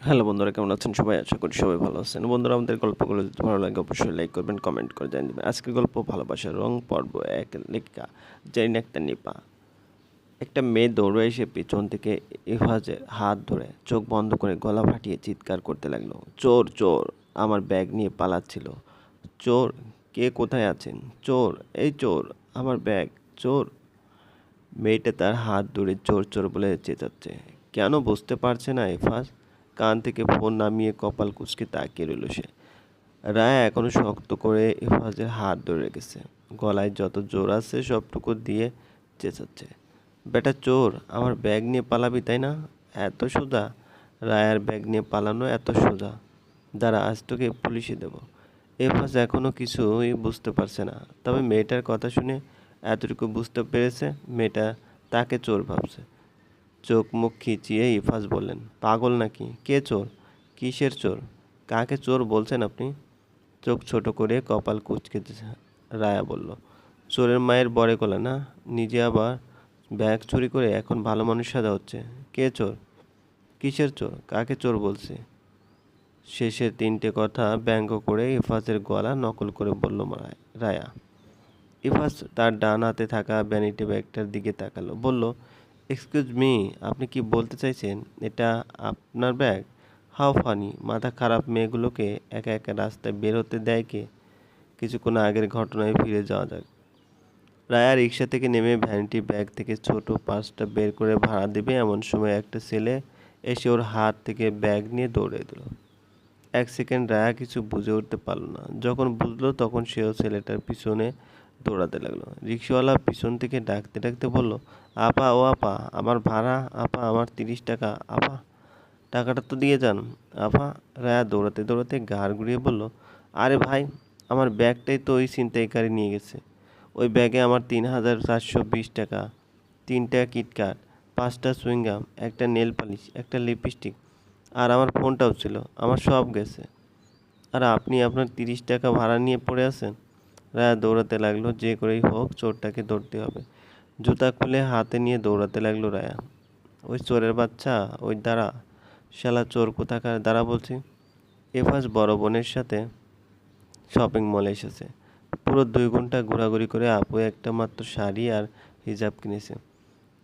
Hello বন্ধুরা, কেমন আছেন সবাই? আশা করি সবাই ভালো আছেন। বন্ধুরা, আমাদের গল্পগুলো যদি ভালো লাগে, অবশ্যই লাইক করবেন কমেন্ট করে জানিয়ে দেবেন। আজকের গল্প, ভালোবাসার রং, পর্ব এক, লেখা। না, একটা নিপা। একটা মেয়ে দৌড়ে এসে পিছন থেকে ইফাজের হাত ধরে চোখ বন্ধ করে গলা ফাটিয়ে চিৎকার করতে লাগল। চোর চোর, আমার ব্যাগ নিয়ে পালাচ্ছিল। চোর, কে কোথায় আছেন? চোর, এই চোর, আমার ব্যাগ চোর। মেয়েটা তার হাত ধরে চোর চোর বলে চেঁচাচ্ছে। কেন, বুঝতে পারছে না, এফাজ? কান থেকে ফোন নামিয়ে কপাল কুচকে তাকিয়ে রইল সে। রায়া এখনও শক্ত করে এফাজের হাত ধরে রেখেছে। গলায় যত জোর আছে সবটুকু দিয়ে চেঁচাচ্ছে। বেটা চোর, আমার ব্যাগ নিয়ে পালাবি, তাই না? এত সোজা? রায়ার ব্যাগ নিয়ে পালানো এত সোজা। দাঁড়া, আজ তোকে পুলিশে দেব। এফাজ এখনও কিছুই বুঝতে পারছে না। তবে মেয়েটার কথা শুনে এতটুকু বুঝতে পেরেছে মেয়েটা তাকে চোর ভাবছে। চোখ মুখ খিচিয়ে ইফাজ বললেন, পাগল নাকি? কে চোর? কিসের চোর? কাকে চোর বলছেন আপনি? চোখ ছোট করে কপাল কুচকে রায়া বলল, চোরের মায়ের বড়ে গলা না? নিজে আবার ব্যাগ চুরি করে এখন ভালো মানুষ সাজা হচ্ছে। কে চোর? কিসের চোর? কাকে চোর বলছে? শেষের তিনটে কথা ব্যঙ্গ করে ইফাজের গলা নকল করে বলল রায়া। ইফাজ তার ডান হাতে থাকা ভ্যানিটি ব্যাগটার দিকে তাকালো, বলল এক্সকিউজ মি আপনি কি বলতে চাইছেন? এটা আপনার ব্যাগ হাও ফানি মাথা খারাপ মেয়েগুলোকে একা একা রাস্তায় বেরোতে দেয় কে? কিছুক্ষণ আগের ঘটনায় ফিরে যাওয়া যাক। রায়া রিক্সা থেকে নেমে ভ্যানিটি ব্যাগ থেকে ছোট পাঁচটা বের করে ভাড়া দেবে। এমন সময় একটা ছেলে এসে ওর হাত থেকে ব্যাগ নিয়ে দৌড়ে দিল। এক সেকেন্ড রায়া কিছু বুঝে উঠতে পারল না। যখন বুঝলো, তখন সেও ছেলেটার পিছনে দৌড়াতে লাগল। রিক্সাওয়ালা পিছন থেকে ডাকতে ডাকতে বলল, আপা, ও আপা, আমার ভাড়া, আপা, আমার তিরিশ টাকা, আপা, টাকাটা তো দিয়ে যান। আপা রায়া দৌড়াতে দৌড়াতে ঘাড় ঘুরিয়ে বলল, আরে ভাই, আমার ব্যাগটাই তো ওই ছিনতাইকারী নিয়ে গেছে। ওই ব্যাগে আমার তিন হাজার চারশো বিশ টাকা, তিনটা কিটকাট পাঁচটা সুইংগাম একটা নেল পালিশ, একটা লিপস্টিক, আর আমার ফোনটাও ছিল, আমার সব গেছে। আর আপনি আপনার তিরিশ টাকা ভাড়া নিয়ে পড়ে আছেন? রায়া দৌড়াতে লাগল, যে করেই হোক চোরটাকে ধরতে হবে। জুতা খুলে হাতে নিয়ে দৌড়াতে লাগল রায়া। ওই চোরের বাচ্চা, ওই দাঁড়া। শালা চোর কোথাকার? দাঁড়া বলছি। এফাজ বড় বোনের সাথে শপিং মলে এসেছে। পুরো দুই ঘণ্টা ঘোরাঘুরি করে আপু একটা মাত্র শাড়ি আর হিজাব কিনেছে।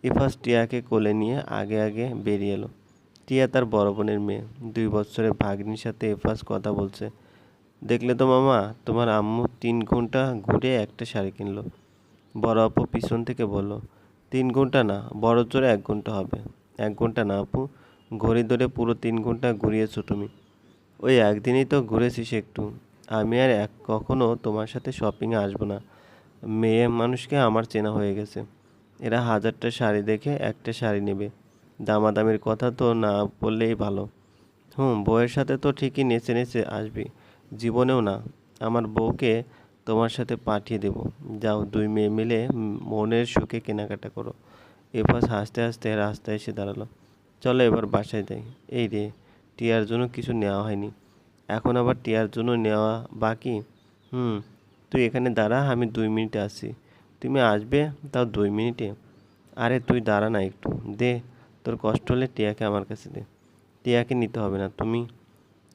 ইফাস টিয়াকে কোলে নিয়ে আগে আগে বেরিয়ে এলো। টিয়া তার বড় বোনের মেয়ে। দুই বছরের ভাগ্নির সাথে এফাস কথা বলছে। দেখলে তো মামা, তোমার আম্মু তিন ঘণ্টা ঘুরে একটা শাড়ি কিনলো। বড় আপু পিছন থেকে বলল, তিন ঘণ্টা না, বড় জোরে এক ঘণ্টা হবে। এক ঘণ্টা না আপু, ঘড়ি ধরে পুরো তিন ঘণ্টা ঘুরিয়েছো তুমি। ওই একদিনই তো ঘুরেছিস একটু। আমি আর এক কখনো তোমার সাথে শপিংয়ে আসব না। মেয়ে মানুষকে আমার চেনা হয়ে গেছে। এরা হাজারটা শাড়ি দেখে একটা শাড়ি নেবে। দামাদামির কথা তো না বললেই ভালো। হুম, বউয়ের সাথে তো ঠিকই নেচে নেচে আসবি। জীবনেও না, আমার বউকে তোমার সাথে পাঠিয়ে দেব। যাও দুই মেয়ে মিলে মনের সুখে কেনাকাটা করো। এরপর হাসতে হাসতে রাস্তায় এসে দাঁড়াল। চলো এবার বাসায় যাই। এই রে, টিয়ার জন্য কিছু নেওয়া হয়নি। এখন আবার টিয়ার জন্য নেওয়া বাকি? হুম, তুই এখানে দাঁড়া, আমি দুই মিনিটে আসি তুমি আসবে? তাও দুই মিনিটে? আরে তুই দাঁড়া না একটু। দে, তোর কষ্ট হলে টিয়াকে আমার কাছে দে। টিয়াকে নিতে হবে না। তুমি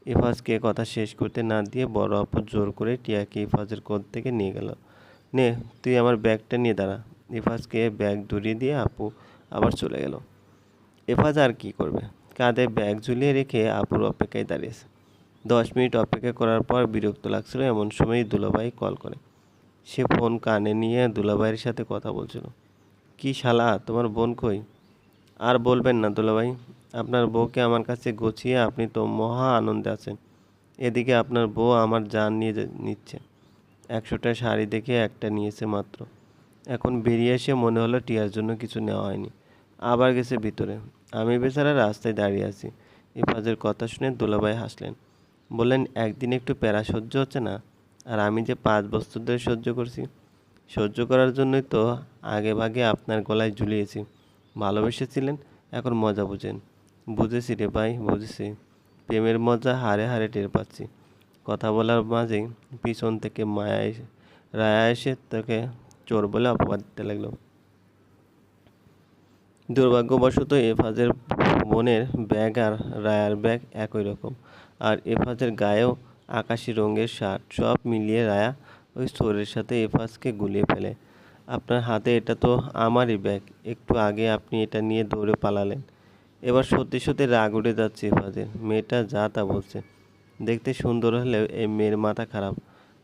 ইফাজকে কথা শেষ করতে না দিয়ে বড় আপু জোর করে টিয়াকে ইফাজের কোল থেকে নিয়ে গেল। নে, তুই আমার ব্যাগটা নিয়ে দাঁড়া। ইফাজকে ব্যাগ ধরিয়ে দিয়ে আপু আবার চলে গেল। এফাজ আর কি করবে? কাঁধে ব্যাগ ঝুলিয়ে রেখে আপুর অপেক্ষায় দাঁড়িয়েছে। দশ মিনিট অপেক্ষা করার পর বিরক্ত লাগছিল এমন সময়ই দুলাভাই কল করে। সে ফোন কানে নিয়ে দুলাভাইয়ের সাথে কথা বলছিল। কি শালা, তোমার বোন কই? আর বলবেন না দুলাভাই আপনার বউকে আমার কাছে গুছিয়ে আপনি তো মহা আনন্দে আছেন। এদিকে আপনার বউ আমার জান নিয়ে নিচ্ছে। একশোটা শাড়ি দেখে একটা নিয়েছে মাত্র। এখন বেরিয়ে এসে মনে হলো টিয়ার জন্য কিছু নেওয়া হয়নি। আবার গেছে ভিতরে। আমি বেচারা রাস্তায় দাঁড়িয়ে আছি। ইফাজের কথা শুনে দুলাভাই হাসলেন। বললেন, একদিন একটু প্যারা সহ্য হচ্ছে না? আর আমি যে পাঁচ বছর ধরে সহ্য করছি? সহ্য করার জন্যই তো আগে ভাগে আপনার গলায় ঝুলিয়েছি। ভালোবেসেছিলেন? এখন মজা বুঝেন। বুঝেছি রে ভাই, বুঝেছি। প্রেমের মজা হারে হারে টের পাচ্ছি। কথা বলার মাঝেই পিছন থেকে মায়া এসে, রায়া এসে তাকে চোর বলে অপবাদ দিতে লাগল। দুর্ভাগ্যবশত এফাজের বোনের ব্যাগ আর রায়ার ব্যাগ একই রকম। আর এফাজের গায়েও আকাশি রঙের শার্ট সব মিলিয়ে রায়া ওই চোরের সাথে এফাজকে গুলিয়ে ফেলে। আপনার হাতে এটা তো আমারই ব্যাগ, একটু আগে আপনি এটা নিয়ে দৌড়ে পালালেন। এবার সত্যি সত্যি রাগ উঠে যাচ্ছে এফাজের। মেয়েটা যা তা বলছে। দেখতে সুন্দর হলেও এই মেয়ের মাথা খারাপ।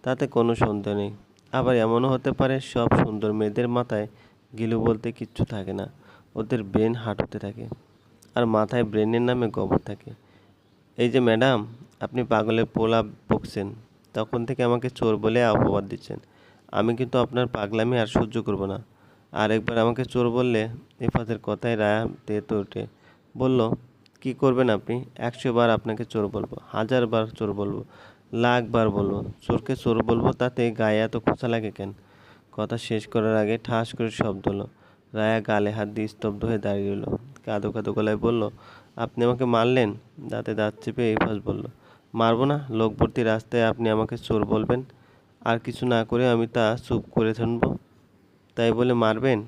তাতে কোনো সন্দেহ নেই। আবার এমনও হতে পারে সব সুন্দর মেয়েদের মাথায় গিলু বলতে কিচ্ছু থাকে না। ওদের ব্রেন হাঁটুতে থাকে। আর মাথায় ব্রেনের নামে গোবর থাকে। এই যে ম্যাডাম, আপনি পাগলের পোলা বকছেন। তখন থেকে আমাকে চোর বলে অপবাদ দিচ্ছেন। আমি কিন্তু আপনার পাগলামি আর সহ্য করব না। আর একবার আমাকে চোর বললে ইফাতের কথায় রায়া তেতে ওঠে। বলল, কি করবেন আপনি? একশো বার আপনাকে চোর বলব, হাজার বার চোর বলব, লাখ বার বলব। চোরকে চোর বলব তাতে গায়ে এত খোঁচা লাগে কেন? কথা শেষ করার আগে ঠাস করে শব্দ হলো। রায়া গালে হাত দিয়ে স্তব্ধ হয়ে দাঁড়িয়ে রইল। কাঁদো কাঁদো গলায় বলল, আপনি আমাকে মারলেন? দাঁতে দাঁত চেপে ইফাজ বলল, মারবো না, লোক ভর্তি রাস্তায় আপনি আমাকে চোর বলবেন। আর কিছু না করে আমি তা চুপ করে শুনব তাই বলে মারবেন?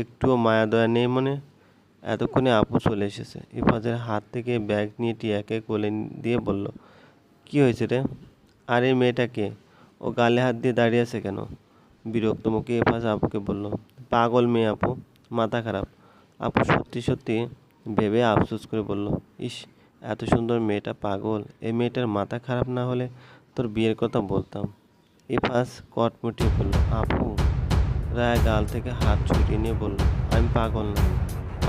একটুও মায়া দয়া নেই মনে। এতক্ষণে আপু চলে এসেছে। ইফাজের হাত থেকে ব্যাগ নিয়ে টিয়াকে কোলে দিয়ে বলল, কি হয়েছে রে? আর এই মেয়েটাকে ও গালে হাত দিয়ে দাঁড়িয়ে আছে কেন? বিরক্ত মুখে ইফাজ আপুকে বলল, পাগল মেয়ে আপু, মাথা খারাপ। আপু সত্যি সত্যি ভেবে আফসোস করে বলল, ইস, এত সুন্দর মেয়েটা পাগল। এই মেয়েটার মাথা খারাপ না হলে তোর বিয়ের কথা বলতাম। ইফাজ কট মুটিয়ে বলল, আপু? রায় গাল থেকে হাত ছুটিয়ে নিয়ে বলল, আমি পাগল না।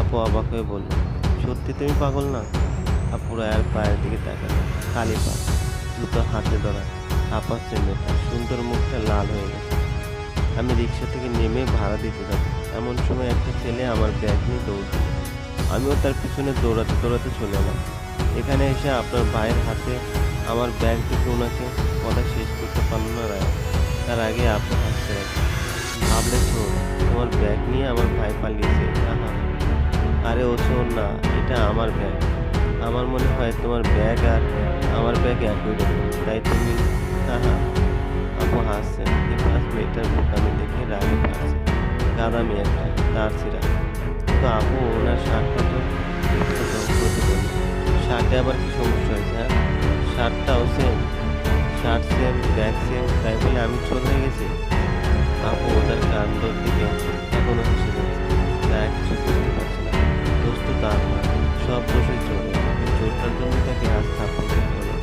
আপু অবাক হয়ে বলল, সত্যি তুমি পাগল না? আপু রায়ের পায়ের দিকে তাকালো খালি পা, দুটো হাতে ধরা আপাচ্ছে মেয়েটা সুন্দর মুখটা লাল হয়ে গেছে। আমি রিক্সা থেকে নেমে ভাড়া দিতে যাব। এমন সময় একটা ছেলে আমার ব্যাগ নিয়ে দৌড় আমিও তার পিছনে দৌড়াতে দৌড়াতে চলে এলাম। এখানে এসে আপনার ভাইয়ের হাতে আমার ব্যাগ থেকে ওনাকে কথা শেষ করতে পারল না রায় তার আগে আপনি হাসতে রাখেন ভাবলে তোমার ব্যাগ নিয়ে আমার ভাই পালিয়েছে। আহা আরে ও শোন না, এটা আমার ব্যাগ আমার মনে হয় তোমার ব্যাগ আর আমার ব্যাগ একই তাই তুমি, আহা, আপু হাসছেন পাঁচ মেয়েটার আমি দেখে রাগে পাচ্ছে গাদা মেয়েটা তার ছিঁড়া তো আপু, ওনার শার্টটা তো শার্টে আবার কি সমস্যা হয়েছে হ্যাঁ? শার্টটাও same shirt same bag same তাই বলে আমি হয়ে গেছি। আপু, ওদের কাণ্ডর দিকে এখনও হেসে যাচ্ছে তারা কিছু বুঝতে তো তার সব দোষই চোর। এই চোরটার জন্য তাকে আজ খেতে হলো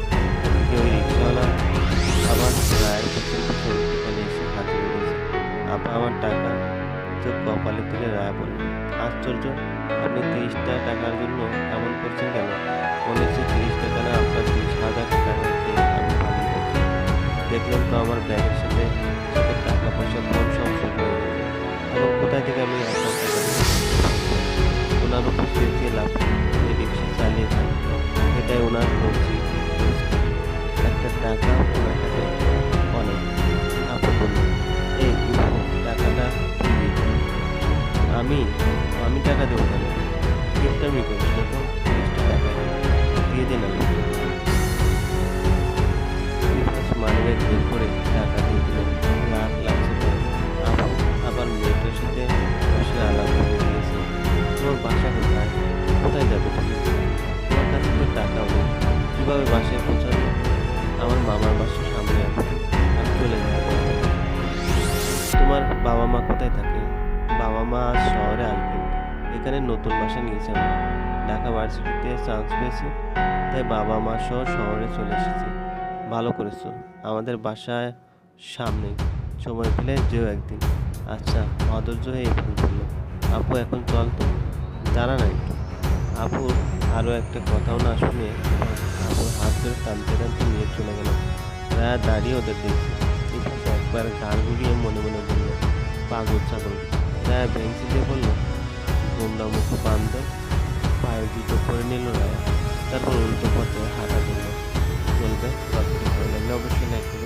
ওই রিক্সাওয়ালা আবার রায়ের কাছে এখানে এসে হাজির হয়েছে আপা আমার টাকা। চোখ কপালে তুলে রায় বলল, আশ্চর্য, আপনি তিরিশটা টাকার জন্য এমন করছেন কেন? মনে হচ্ছে তিরিশ টাকা না আপনার তিরিশ হাজার টাকা দিয়ে আমি ভালো করছি দেখলাম তো আমার ব্যাগের সাথে টাকা পয়সা কম সব চুরি হয়ে গেছে। এখন কোথায় থেকে আমি চেঁচিয়ে লাভ। উনি রিক্সা চালিয়ে খান এটাই ওনার মর্জি একটা টাকা ওনার কাছে অনেক আপু এই টাকাটা আমি আমি টাকা দেবো কেন? কিপটামি করিস না তো টাকা দিয়ে দিন আমি করে টাকা দিয়ে দিল আবার মেয়েটার সাথে দিয়েছে তোমার বাসা কোথায়? কোথায় যাবে তুমি? তোমার কাছে তো টাকাও নেই কীভাবে বাসায় পৌঁছাবে? আমার মামার বাসার সামনে আছে। আমি চলে যাব। তোমার বাবা মা কোথায় থাকে? বাবা মা আজ শহরে আসবেন। এখানে নতুন বাসা নিয়েছে আমরা। ঢাকা ভার্সিটিতে চান্স পেয়েছি। তাই বাবা মা সহ শহরে চলে এসেছি। ভালো করেছ। আমাদের বাসায় সামনে সময় পেলে যেও একদিন। আচ্ছা অধৈর্য হয়ে এখানে বলল আপু, এখন চল তো। দাঁড়া নাই। আপুর আরও একটা কথাও না শুনে আপুর হাত ধরে টানতে টানতে নিয়ে চলে গেল। হ্যাঁ দাঁড়িয়ে ওদের দেখছে। ইতিহাস একবার গাল ঘুরিয়ে মনে মনে বলল, পাগল ছাগল। হ্যাঁ বেঞ্চি দিয়ে বলল গোমরা মুখ বান্ধ পায়ে জুতো করে নিল রায়। তারপর উল্টো পথে হাঁটা দিল চলবে ভালো লাগলে অবশ্যই না একটু